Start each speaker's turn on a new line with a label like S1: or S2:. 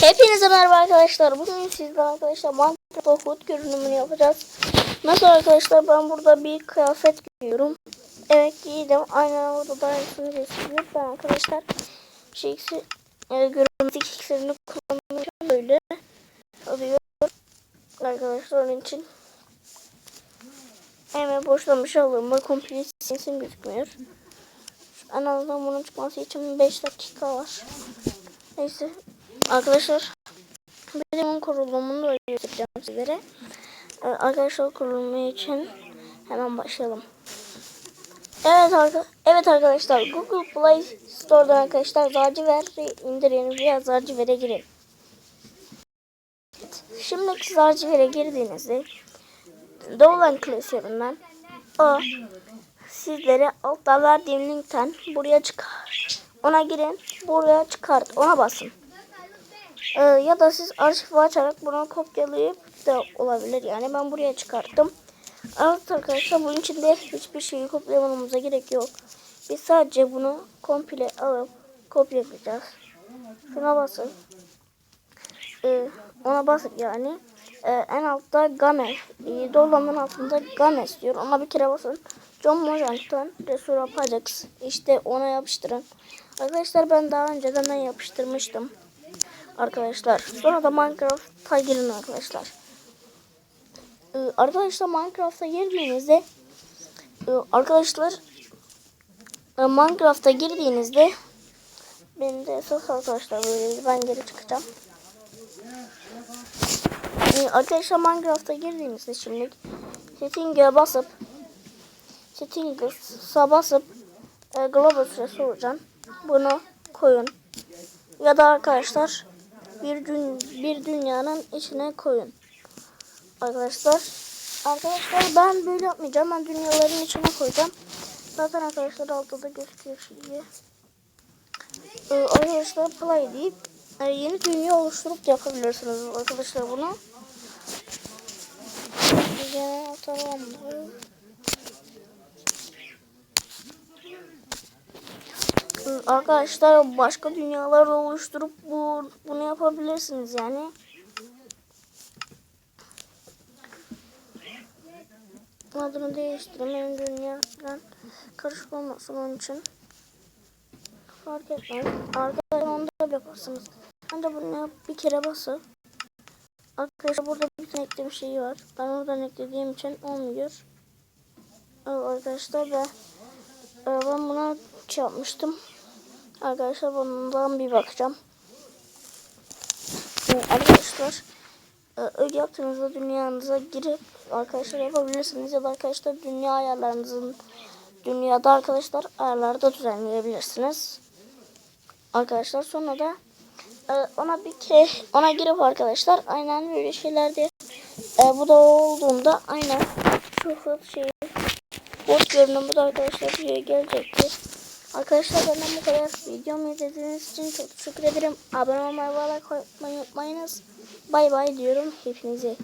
S1: Hepinize merhaba arkadaşlar. Bugün sizle arkadaşlar Minecraft Hood görünümünü yapacağız. Nasıl arkadaşlar ben burada bir kıyafet giyiyorum. Evet giydim. Aynen orada da aynısını gösteriyor. Ben arkadaşlar şey iksir, e, görünümlük iksirini kullanıyorum. Böyle alıyor. Arkadaşlar onun için hemen boşlamış alıyorum. Bak komple sesim gözükmüyor. En azından bunun çıkması için 5 dakika var. Neyse arkadaşlar benim kurulumunu da göstereceğim sizlere. Ee, arkadaşlar kurulumu için hemen başlayalım. Evet, evet arkadaşlar Google Play Store'dan arkadaşlar Zarciver'i indirin veya Zarciver'e girin. Şimdiki Zarciver'e girdiğinizde Dolan klasöründen o sizlere altta verdiğim linkten buraya çıkar. Ona girin, buraya çıkart, ona basın. Ee, ya da siz arşivi açarak bunu kopyalayıp da olabilir. Yani ben buraya çıkarttım. Evet arkadaşlar bunun içinde hiçbir şeyi kopyalamamıza gerek yok. Biz sadece bunu komple alıp kopyalayacağız. Şuna basın. Ee, ona basın yani. Ee, en altta Games. Ee, dolamın altında Games diyor. Ona bir kere basın. John Mojang'tan Resul Apajax. İşte ona yapıştırın. Arkadaşlar ben daha önceden ben yapıştırmıştım. Arkadaşlar. Sonra da Minecraft'a girin arkadaşlar. Ee, arkadaşlar Minecraft'a girdiğinizde e, arkadaşlar e, Minecraft'a girdiğinizde benim de esas arkadaşlar böyleydi. Ben geri çıkacağım. Ee, arkadaşlar Minecraft'a girdiğinizde şimdi setting'e basıp settings'a basıp e, global süresi olacağım. Bunu koyun. Ya da arkadaşlar bir dün bir dünyanın içine koyun. Arkadaşlar arkadaşlar ben böyle yapmayacağım. Ben dünyaların içine koyacağım. Zaten arkadaşlar altta da gözüküyor şimdi. Ee, arkadaşlar play deyip e, yeni dünya oluşturup yapabilirsiniz arkadaşlar bunu. Güzel tamam. Arkadaşlar başka dünyalar oluşturup bu bunu yapabilirsiniz yani. Adını değiştirmeyin dünyadan karışık olmasın onun için. Fark etmez. Arkadaşlar onu da yaparsınız. De bunu bir kere basıp Arkadaşlar burada bir tane ekleme şeyi var. Ben oradan eklediğim için olmuyor. Evet arkadaşlar ben, ben buna şey yapmıştım. Arkadaşlar bundan bir bakacağım. Evet, arkadaşlar öyle yaptığınızda dünyanıza girip arkadaşlar yapabilirsiniz ya da arkadaşlar dünya ayarlarınızın dünyada arkadaşlar ayarlarda düzenleyebilirsiniz. Arkadaşlar sonra da ona bir kere ona girip arkadaşlar aynen böyle şeylerde bu da olduğunda aynen şu şeyi bot görünümü de arkadaşlar buraya gelecektir. Arkadaşlar benden bu kadar. Videomu izlediğiniz için çok teşekkür ederim. Abone olmayı ve like unutmayınız. Bay bay diyorum hepinize.